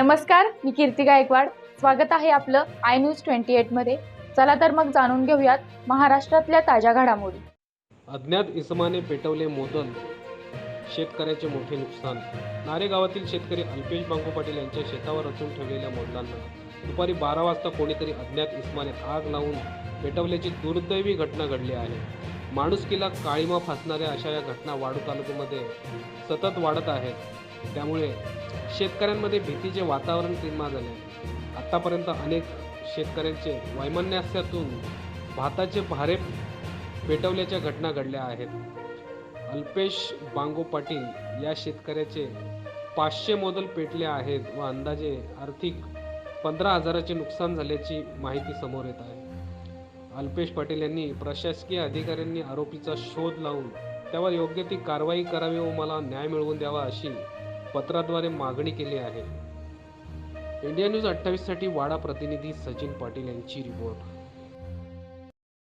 नमस्कार मी कीर्ती गायकवाड. स्वागत आहे आपलं आय न्यूज ट्वेंटी एटमध्ये चला तर मग जाणून घेऊयात महाराष्ट्रातल्या ताज्या घडामोडी. अज्ञात इसमाने पेटवले मोदन शेतकऱ्याचे मोठे नुकसान. नारे गावातील शेतकरी अल्पेश बांगू पाटील यांच्या शेतावर रचून ठेवलेल्या मोदलांना दुपारी बारा वाजता कोणीतरी अज्ञात इसमाने आग लावून पेटवल्याची दुर्दैवी घटना घडली आहे. माणुसकीला काळीमा फासणाऱ्या अशा या घटना वाढू तालुक्यामध्ये सतत वाढत आहेत. त्यामुळे शेतकऱ्यांमध्ये भीतीचे वातावरण निर्माण झाले आहे. अनेक शेतकऱ्यांचे वैमनस्यातून भाताचे भारे पेटवल्याच्या घटना घडल्या आहेत अल्पेश बांगो पाटील या शेतकऱ्याचे पाचशे मोदल पेटले आहेत व अंदाजे आर्थिक पंधरा हजाराचे नुकसान झाल्याची माहिती समोर येत आहे अल्पेश पाटील यांनी प्रशासकीय अधिकाऱ्यांनी आरोपीचा शोध लावून त्यावर योग्य ती कारवाई करावी व मला न्याय मिळवून द्यावा अशी पत्राद्वारे मागणी केली आहे. इंडिया न्यूज अठ्ठावीससाठी वाडा प्रतिनिधी सचिन पाटील यांची रिपोर्ट.